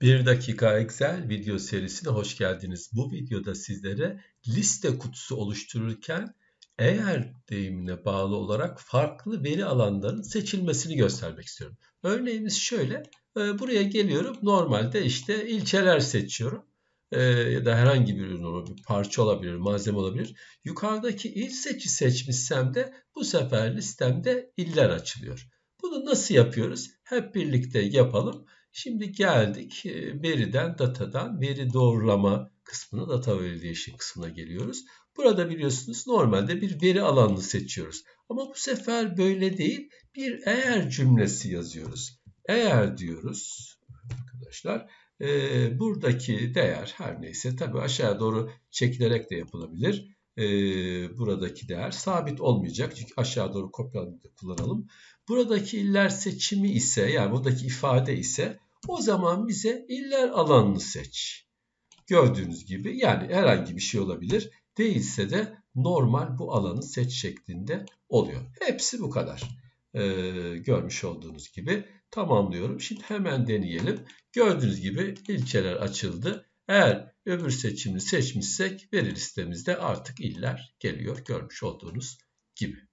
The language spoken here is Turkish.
1 dakika Excel video serisine hoş geldiniz. Bu videoda sizlere liste kutusu oluştururken eğer deyimine bağlı olarak farklı veri alanlarının seçilmesini göstermek istiyorum. Örneğimiz şöyle. E, buraya geliyorum. Normalde işte ilçeler seçiyorum. E, ya da herhangi bir ürün olabilir, parça olabilir, malzeme olabilir. Yukarıdaki il seçi seçmişsem de bu sefer listemde iller açılıyor. Bunu nasıl yapıyoruz? Hep birlikte yapalım. Şimdi geldik e, veriden, datadan veri doğrulama kısmına, data validation kısmına geliyoruz. Burada biliyorsunuz normalde bir veri alanını seçiyoruz. Ama bu sefer böyle değil, bir eğer cümlesi yazıyoruz. Eğer diyoruz arkadaşlar, e, buradaki değer her neyse tabi aşağıya doğru çekilerek de yapılabilir. E, buradaki değer sabit olmayacak çünkü aşağı doğru kopyalayıp kullanalım. Buradaki iller seçimi ise yani buradaki ifade ise o zaman bize iller alanını seç. Gördüğünüz gibi yani herhangi bir şey olabilir. Değilse de normal bu alanı seç şeklinde oluyor. Hepsi bu kadar. Ee, görmüş olduğunuz gibi tamamlıyorum. Şimdi hemen deneyelim. Gördüğünüz gibi ilçeler açıldı. Eğer öbür seçimini seçmişsek veri listemizde artık iller geliyor görmüş olduğunuz gibi.